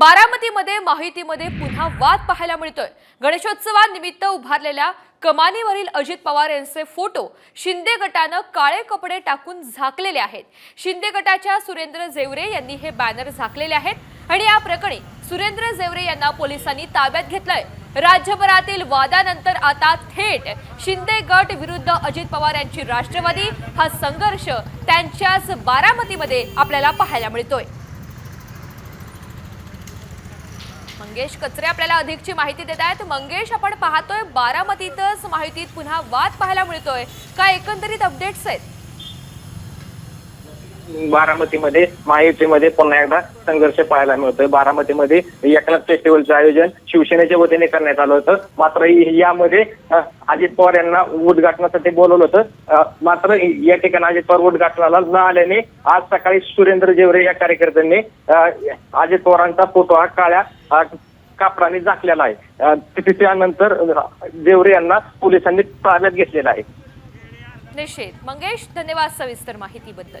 बारामतीमध्ये माहितीमध्ये पुन्हा वाद पाहायला मिळतोय. गणेशोत्सवानिमित्त उभारलेल्या कमानीवरील अजित पवार यांचे फोटो शिंदे गटानं काळे कपडे टाकून झाकलेले आहेत. शिंदे गटाच्या सुरेंद्र जेवरे यांनी हे बॅनर झाकलेले आहेत आणि या प्रकरणी सुरेंद्र जेवरे यांना पोलिसांनी ताब्यात घेतलंय. राज्यभरातील वादानंतर आता थेट शिंदे गट विरुद्ध अजित पवार यांची राष्ट्रवादी हा संघर्ष त्यांच्याच बारामतीमध्ये आपल्याला पाहायला मिळतोय. मंगेश कचरे आपल्याला अधिकची माहिती देत आहेत. मंगेश आपण पाहतोय बारामतीतच माहितीत पुन्हा वाद पाहायला मिळतोय. काय एकंदरीत अपडेट्स आहेत? बारामतीमध्ये महायुतीमध्ये पुन्हा एकदा संघर्ष पाहायला मिळतोय. बारामतीमध्ये एकनाथ फेस्टिवलचं आयोजन शिवसेनेच्या वतीने करण्यात आलं होतं. मात्र यामध्ये अजित पवार यांना उद्घाटनासाठी बोलवलं होतं. मात्र या ठिकाणी अजित पवार उद्घाटनाला न आल्याने आज सकाळी सुरेंद्र जेवरे या कार्यकर्त्यांनी अजित पवारांचा फोटो हा काळ्या कापडाने झाकलेला आहे. त्यानंतर जेवरे यांना पोलिसांनी ताब्यात घेतलेला आहे. निश्चित मंगेश धन्यवाद सविस्तर माहितीबद्दल.